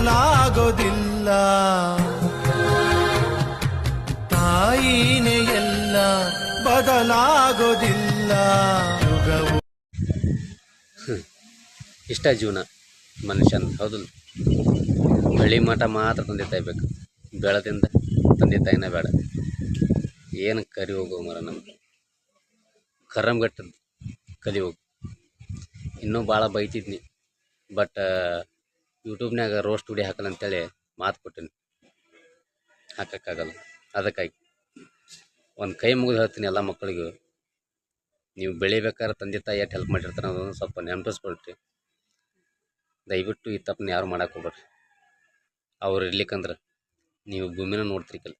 ಬದಲಾಗೋದಿಲ್ಲ. ತಾಯಿನೇ ಎಲ್ಲ ಬದಲಾಗೋದಿಲ್ಲ ಇಷ್ಟ ಜೀವನ ಮನುಷ್ಯನ. ಹೌದಲ್ಲ ಬೆಳಿ ಮಠ ಮಾತ್ರ ತಂದೆ ತಾಯಿ ಬೇಕು. ಬೆಳದಿಂದ ತಂದೆ ತಾಯಿನ ಬೇಡ. ಏನು ಕರಿ ಹೋಗೋ ಮರ ನಮ್ಗೆ. ಕರಂಗಟ್ಟದ್ದು ಕಲಿ ಹೋಗು. ಇನ್ನೂ ಭಾಳ ಬೈತಿದ್ನಿ. ಬಟ್ ಯೂಟ್ಯೂಬ್ನಾಗ ರೋಸ್ಟ್ ವಿಡಿಯೋ ಹಾಕಲ್ಲ ಅಂತೇಳಿ ಮಾತು ಕೊಟ್ಟಿನಿ. ಹಾಕೋಕ್ಕಾಗಲ್ಲ. ಅದಕ್ಕಾಗಿ ಒಂದು ಕೈ ಮುಗಿದು ಹೇಳ್ತೀನಿ ಎಲ್ಲ ಮಕ್ಕಳಿಗೂ. ನೀವು ಬೆಳಿಬೇಕಾದ್ರೆ ತಂದೆ ತಾಯಿ ಎಷ್ಟು ಹೆಲ್ಪ್ ಮಾಡಿರ್ತಾರೆ ಅನ್ನೋದನ್ನು ಸ್ವಲ್ಪ ನೆನಪಿಸ್ಕೊಳ್ರಿ. ದಯವಿಟ್ಟು ಈ ತಪ್ಪನ್ನ ಯಾರು ಹೋಗ್ಬೇಡ್ರಿ. ಅವ್ರು ಇರ್ಲಿಕ್ಕಂದ್ರೆ ನೀವು ಭೂಮಿನ ನೋಡ್ತಿರ್ಕಲ್ಲ